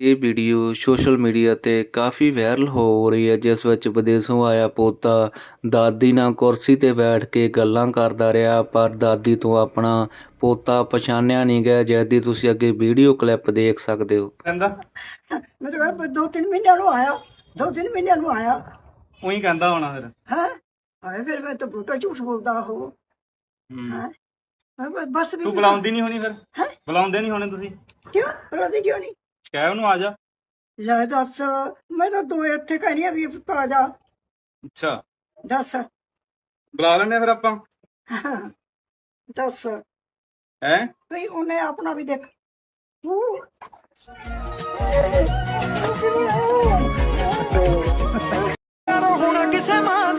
ਇਹ video social media ਤੇ ਕਾਫੀ viral ਹੋ ਰਹੀ ਹੈ ਜਿਸ ਵਿੱਚ ਵਿਦੇਸ਼ੋਂ ਆਇਆ ਪੋਤਾ ਦਾਦੀ ਨਾਲ ਕੁਰਸੀ ਤੇ ਬੈਠ ਕੇ ਗੱਲਾਂ ਕਰਦਾ ਰਿਹਾ ਪਰ ਦਾਦੀ ਤੋਂ ਆਪਣਾ ਪੋਤਾ ਪਛਾਣਿਆ ਨਹੀਂ ਗਿਆ। ਜਿਸ ਦੀ ਤੁਸੀਂ ਅੱਗੇ ਵੀਡੀਓ ਕਲਿੱਪ ਦੇਖ ਸਕਦੇ ਹੋ। ਕਹਿੰਦਾ? ਮੈਂ ਤਾਂ ਕਹਿੰਦਾ ਦੋ ਤਿੰਨ ਮਹੀਨਿਆਂ ਨੂੰ ਆਇਆ ਦੋ ਤਿੰਨ ਮਹੀਨਿਆਂ ਨੂੰ ਆਇਆ। ਉਹੀ ਕਹਿੰਦਾ ਹੋਣਾ ਫਿਰ। ਹੈ? ਆਏ ਫਿਰ ਮੈਂ ਤਾਂ ਬਹੁਤਾ ਝੂਠ ਬੋਲਦਾ ਹੂੰ। ਹੈ? ਮੈਂ ਬਸ ਵੀ ਤੂੰ ਬੁਲਾਉਂਦੀ ਨਹੀਂ ਹੋਣੀ ਫਿਰ? ਹੈਂ? ਬੁਲਾਉਂਦੇ ਨਹੀਂ ਹੋਣੇ ਤੁਸੀਂ? ਕਿਉਂ? ਬੁਲਾਉਂਦੀ ਕਿਉਂ ਨਹੀਂ? ਕਹਿ ਉਹਨੂੰ ਆ ਜਾ। ਲੈ ਦੱਸ ਮੈਂ ਤਾਂ ਦੋ ਇੱਥੇ ਕਹਿੰਦੀ ਆ ਵੀ ਆ ਜਾ ਅੱਛਾ। ਦੱਸ। ਬੁਲਾ ਲੈਣੇ ਫਿਰ ਆਪਾਂ। ਦੱਸ। ਹੈ? ਵੀ ਉਹਨੇ ਆਪਣਾ ਵੀ ਦੇਖ। ਹੋਣਾ ਕਿਸੇ ਮਾਂ